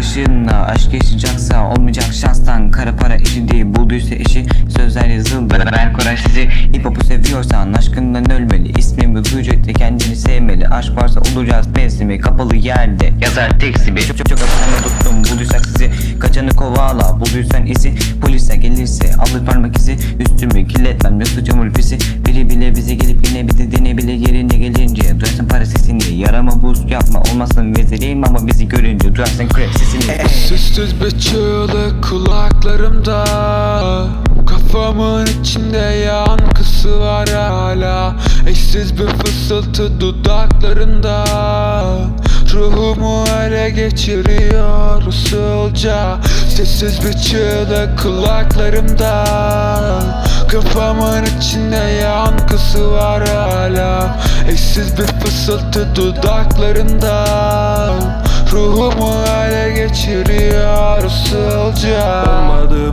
ışığınla Aşk yaşayacaksa olmayacak şanstan Kara para işi değil bulduysa işi Sözler yazıldı ben Koray sizi. Hip hop'u seviyorsan aşkından ölmeli İsmimi duyacak kendini sevmeli. Aşk varsa olacağız mevsimi kapalı yerde Yazar tekstimi Çok çok çok tuttum bulduysak sizi. Kaçanı kovala bulduysan izi. Polisler gelirse alır parmak izi. Üstümü kirletmem yoksa çamur pisi. Biri bile bize gelip yine bizi dinleyebilir yerine yapma Olmasın vezireyim ama bizi görünce Duyarsın crack sesini. Sessiz bir çığlık kulaklarımda. Kafamın içinde yankısı var hala. Eşsiz bir fısıltı dudaklarında Ruhumu ele geçiriyor usulca Sessiz bir çığlık kulaklarımda. Kafamın içinde yankısı var hala. Eşsiz bir fısıltı dudaklarında Ruhumu ele geçiriyor usulca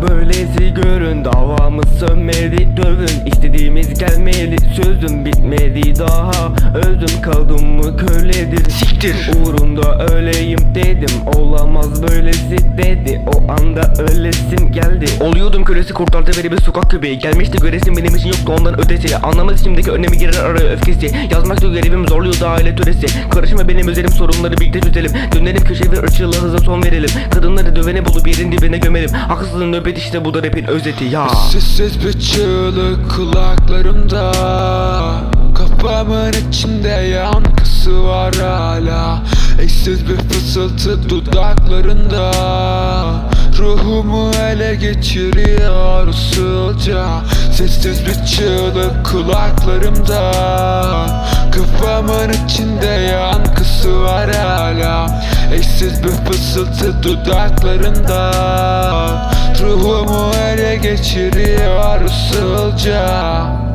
böylesi görün. Davamız sönmedi dövün. İstediğimiz gelmedi sözüm bitmedi daha. Öldüm kaldım mı köledir. Siktir. Uğrunda öleyim dedim. Olamaz böylesi dedi. O anda ölesim geldi. Oluyordum kölesi kurtardı beni bir sokak köpeği. Gelmişti göresim benim için yoktu ondan ötesi. Anlamaz içimdeki önemi girer araya öfkesi. Yazmakta görevim zorluyordu aile töresi. Karışma benim üzerim sorunları birlikte çözelim. Dönelim köşe ve ırkçılığa hıza son verelim. Kadınları dövene bulup yerin dibine gömelim. Haksızlığın nöbet işte bu da rapin özeti ya. Sessiz bir çığlık kulaklarımda. Kafamın içinde yankısı var hala. Eşsiz bir fısıltı dudaklarında Ruhumu ele geçiriyor usulca Sessiz bir çığlık kulaklarımda Kafamın içinde yankısı var hala Eşsiz bir fısıltı dudaklarında Ruhumu ele geçiriyor usulca